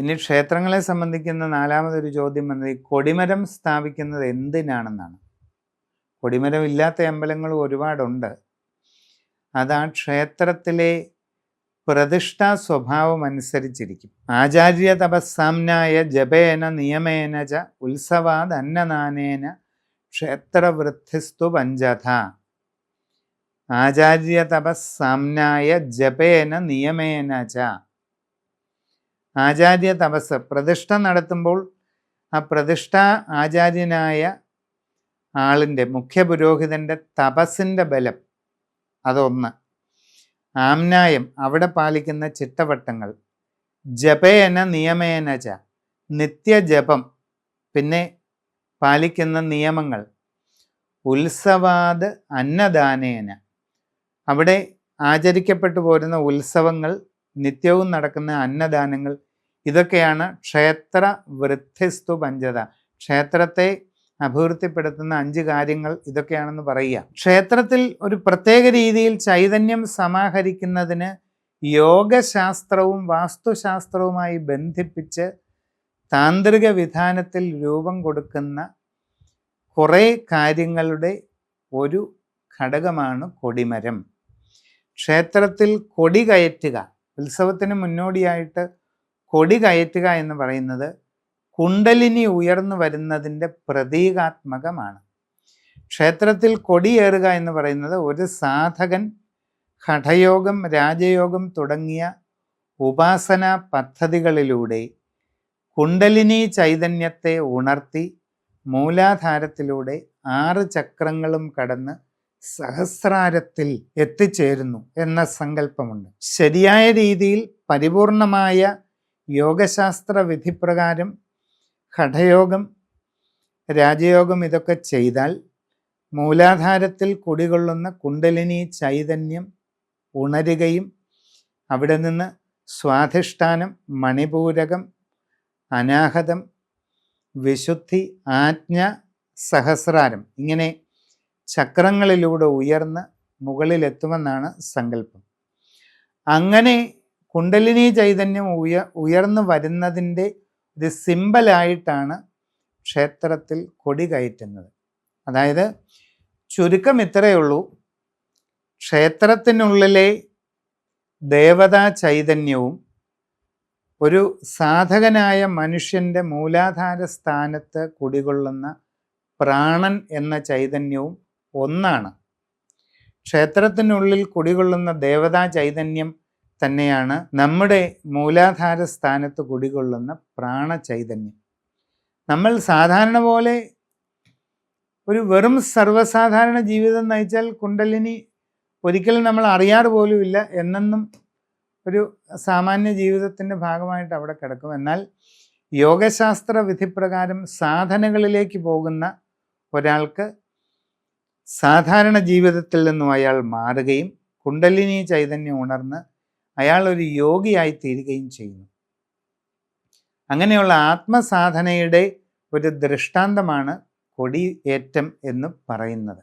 ഇനി ക്ഷേത്രങ്ങളെ സംബന്ധിക്കുന്ന നാലാമതൊരു ചോദ്യം എന്നത് കൊടിമരം സ്ഥാപിക്കുന്നത് എന്തിനാണെന്നാണ്. കൊടിമരം ഇല്ലാത്ത അമ്പലങ്ങൾ ഒരുപാടുണ്ട്. അത് ക്ഷേത്രത്തിലെ പ്രതിഷ്ഠാ സ്വഭാവം അനുസരിച്ചിരിക്കും. ആചാര്യ തപസ്സാംനായ ജപേന നിയമേന ച ഉത്സവാദ് അന്നദാനേന ക്ഷേത്രവൃദ്ധിസ്തു പഞ്ചഥ. ആചാര്യ തപസ്സാംനായ ജപേന നിയമേന ച ആചാര്യ തപസ് പ്രതിഷ്ഠ നടത്തുമ്പോൾ ആ പ്രതിഷ്ഠ ആചാര്യനായ ആളിന്റെ മുഖ്യ പുരോഹിതന്റെ തപസ്സിന്റെ ബലം അതൊന്ന്. ആംനായം അവിടെ പാലിക്കുന്ന ചിട്ടവട്ടങ്ങൾ. ജപേന നിയമേന ച നിത്യജപം പിന്നെ പാലിക്കുന്ന നിയമങ്ങൾ. ഉത്സവാത് അന്നദാനേന. അവിടെ ആചരിക്കപ്പെട്ടു പോരുന്ന ഉത്സവങ്ങൾ നിത്യവും നടക്കുന്ന അന്നദാനങ്ങൾ. ഇതൊക്കെയാണ് ക്ഷേത്ര വൃദ്ധിസ്തു പഞ്ചത. ക്ഷേത്രത്തെ അഭിവൃദ്ധിപ്പെടുത്തുന്ന അഞ്ച് കാര്യങ്ങൾ ഇതൊക്കെയാണെന്ന് പറയുക. ക്ഷേത്രത്തിൽ ഒരു പ്രത്യേക രീതിയിൽ ചൈതന്യം സമാഹരിക്കുന്നതിന് യോഗശാസ്ത്രവും വാസ്തുശാസ്ത്രവുമായി ബന്ധിപ്പിച്ച് താന്ത്രിക വിധാനത്തിൽ രൂപം കൊടുക്കുന്ന കുറേ കാര്യങ്ങളുടെ ഒരു ഘടകമാണ് കൊടിമരം. ക്ഷേത്രത്തിൽ കൊടി കയറ്റുക. ഉത്സവത്തിന് മുന്നോടിയായിട്ട് കൊടി കയറ്റുക എന്ന് പറയുന്നത് കുണ്ടലിനി ഉയർന്നു വരുന്നതിന്റെ പ്രതീകാത്മകമാണ്. ക്ഷേത്രത്തിൽ കൊടിയേറുക എന്ന് പറയുന്നത് ഒരു സാധകൻ ഹഠയോഗം രാജയോഗം തുടങ്ങിയ ഉപാസന പദ്ധതികളിലൂടെ കുണ്ടലിനി ചൈതന്യത്തെ ഉണർത്തി മൂലാധാരത്തിലൂടെ ആറ് ചക്രങ്ങളും കടന്ന് സഹസ്രാരത്തിൽ എത്തിച്ചേരുന്നു എന്ന സങ്കല്പമുണ്ട്. ശരിയായ രീതിയിൽ പരിപൂർണമായ യോഗശാസ്ത്ര വിധിപ്രകാരം ഘടയോഗം രാജയോഗം ഇതൊക്കെ ചെയ്താൽ മൂലാധാരത്തിൽ കുടികൊള്ളുന്ന കുണ്ടലിനി ചൈതന്യം ഉണരുകയും അവിടെ നിന്ന് സ്വാധിഷ്ഠാനം മണിപൂരകം അനാഹതം വിശുദ്ധി ആജ്ഞ സഹസ്രാരം ഇങ്ങനെ ചക്രങ്ങളിലൂടെ ഉയർന്ന് മുകളിലെത്തുമെന്നാണ് സങ്കല്പം. അങ്ങനെ കുണ്ടലിനി ചൈതന്യം ഉയ ഉയർന്നു വരുന്നതിന്റെ ഒരു സിമ്പലായിട്ടാണ് ക്ഷേത്രത്തിൽ കൊടി കയറ്റുന്നത്. അതായത് ചുരുക്കം ഇത്രയേ ഉള്ളൂ. ക്ഷേത്രത്തിനുള്ളിലെ ദേവതാ ചൈതന്യവും ഒരു സാധകനായ മനുഷ്യന്റെ മൂലാധാര സ്ഥാനത്ത് കുടികൊള്ളുന്ന പ്രാണൻ എന്ന ചൈതന്യവും ഒന്നാണ്. ക്ഷേത്രത്തിനുള്ളിൽ കുടികൊള്ളുന്ന ദേവതാ ചൈതന്യം തന്നെയാണ് നമ്മുടെ മൂലാധാര സ്ഥാനത്ത് കുടികൊള്ളുന്ന പ്രാണചൈതന്യം നമ്മൾ സാധാരണ പോലെ ഒരു വെറും സർവസാധാരണ ജീവിതം നയിച്ചാൽ കുണ്ടലിനി ഒരിക്കലും നമ്മൾ അറിയാറ് പോലുമില്ല എന്നെന്നും ഒരു സാമാന്യ ജീവിതത്തിന്റെ ഭാഗമായിട്ട് അവിടെ കിടക്കും. എന്നാൽ യോഗശാസ്ത്ര വിധിപ്രകാരം സാധനകളിലേക്ക് പോകുന്ന ഒരാൾക്ക് സാധാരണ ജീവിതത്തിൽ നിന്നും അയാൾ മാറുകയും കുണ്ടലിനി ചൈതന്യം ഉണർന്ന് അയാൾ ഒരു യോഗിയായി തീരുകയും ചെയ്യുന്നു. അങ്ങനെയുള്ള ആത്മസാധനയുടെ ഒരു ദൃഷ്ടാന്തമാണ് കൊടിയേറ്റം എന്ന് പറയുന്നത്.